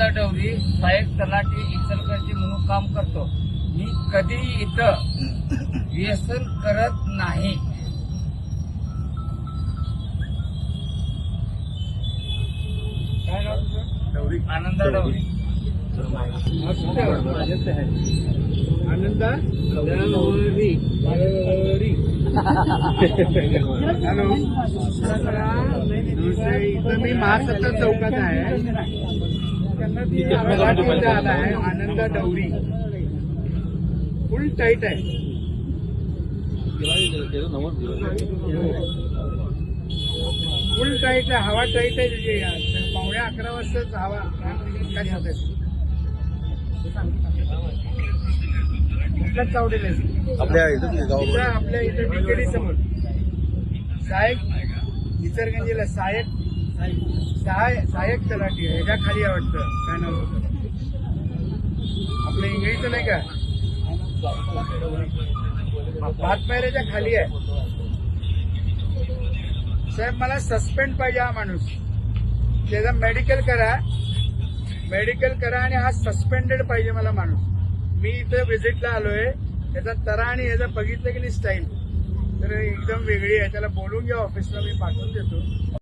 आनंद डवरी सहाय्यक तलाठी इचलकरंजी म्हणून काम करतो. मी कधीही इथं व्यसन करत नाही. काय नाव तुझं? आनंद डवरी. आनंद? दवरी हॅलो. इथं मी महासत्ता चौकात आहे. मराठीत आला आहे. आनंद डवरी. फुल टाईट आहे. फुल टाईट आहे हवा टाईट आहे त्याची पावण्या अकरा वाजताच हवा. काय आहे? आपल्या आपल्या इथं टिकेडी समोर. सहायक इचरगंजीला सहायक सहाय सहायक तलाठी आहे. ह्याच्या खाली वाटतं. काय आपलं इंग्रजीचं नाही का? भातपायऱ्याच्या खाली आहे. साहेब मला सस्पेंड पाहिजे हा माणूस. त्याचा मेडिकल करा. मेडिकल करा आणि हा सस्पेंडेड पाहिजे मला माणूस. मी इथं व्हिजिटला आलोय. त्याचा तरा आणि याचा बघितलं की नाही स्टाईल तर एकदम वेगळी आहे. त्याला बोलून घ्या. ऑफिसला मी पाठवून देतो.